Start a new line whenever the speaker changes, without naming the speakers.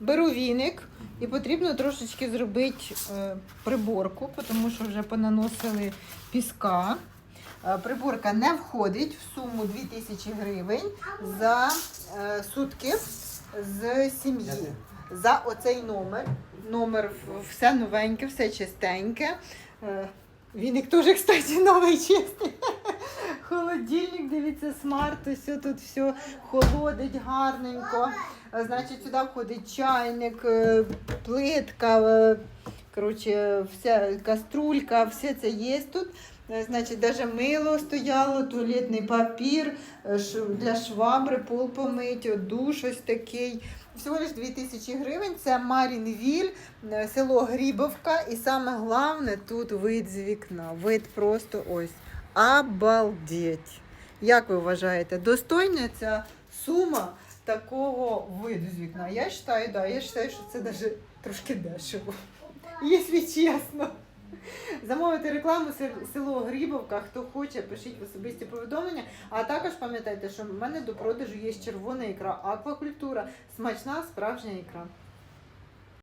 беру віник і потрібно трошечки зробити е, приборку, тому що вже понаносили піска. Е, Приборка не входить в суму 2000 гривень за е, сутки з сім'ї. За оцей номер. Номер все новеньке, все чистеньке. Віник теж, кстати, новий чистий. Холодильник, дивіться, смарт, все тут все холодить гарненько. Значить, сюди входить чайник, е, плитка, е, коротше, вся каструлька, все це є тут. Значить, навіть мило стояло, туалетний папір е, для швабри, пол помить, душ ось такий. Всього лиш 2000 гривень. Це Марінвіль, село Грібовка. І саме головне тут вид з вікна. Вид просто ось. Обалдеть. Як ви вважаєте, достойна ця сума такого виду з вікна? Я вважаю, да, я вважаю, що це навіть трошки дешево. Якщо чесно. Замовити рекламу село Грібовка. Хто хоче, пишіть особисті повідомлення. А також пам'ятайте, що в мене до продажу є червона ікра, аквакультура, смачна справжня ікра.